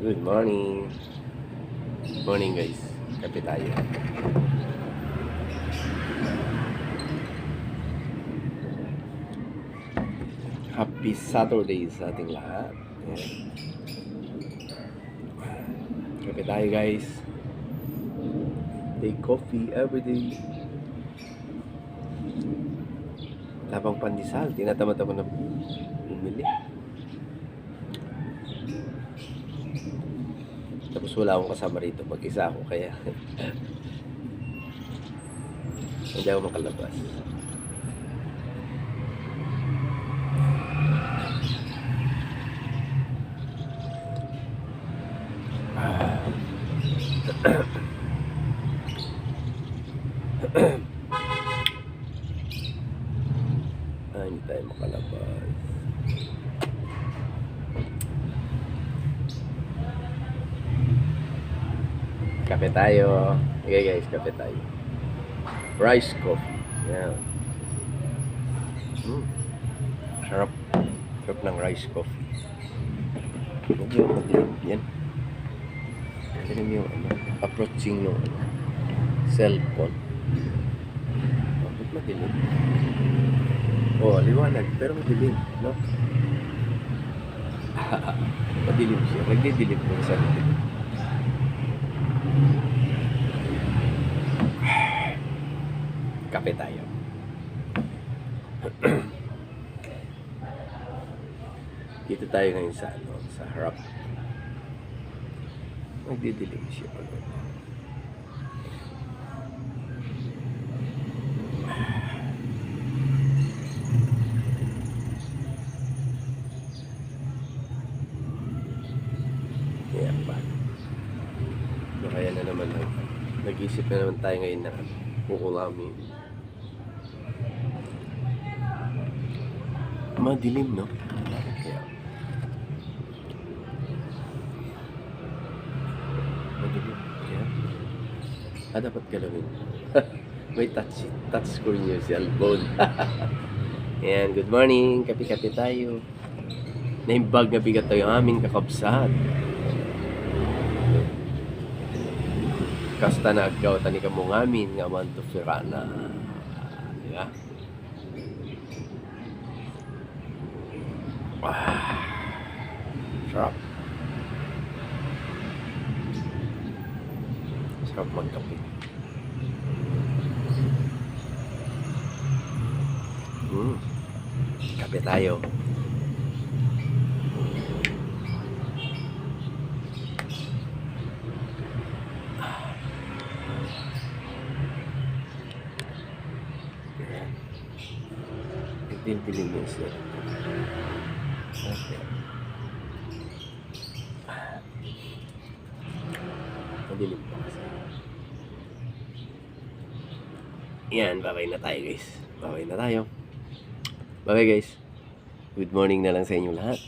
Good morning. Good morning guys. Kape tayo. Happy Saturday sa ating lahat. Kape tayo guys. Take coffee every day. Labang pandesal. Tinatamad ako na bumili. Tapos wala akong kasama rito. Mag-isa ako kaya hindi ako makalabas. Ah, hindi tayo makalabas. Kape tayo. Okay guys, kape tayo. Rice coffee. Yan. Mm. Sarap. Sarap ng rice coffee. Medyo madilim yan. Madilim yung ano, approaching no ano, cellphone. Bakit madilim? Oh, liwanag. Pero madilim, no? madilim siya. Nagdidilim ko sa madilim. Kape tayo. Dito tayo ngayon sa ano, sa harap. Nagdidilim siya pag ano. Yan ba? So, kaya na naman nag, nag-isip na naman tayo ngayon na kukulamin. Madilim, no? Bakit kaya? Madilim. Kaya? Ah, dapat galawin. May touch, touch screen yung cellphone. Ayan, good morning. Kapi-kapi tayo. Naimbag na bigat tayo aming kakabsat. Kasta na aggaw tani ka mo ngamin nga man to firana. Diba? Ah, sarap. Sarap magkape. Hmm. Kape tayo. Nagdidilim yung siya. Okay. Madilim pa kasi. Yan, babay na tayo guys. Babay na tayo. Babay guys. Good morning na lang sa inyo lahat.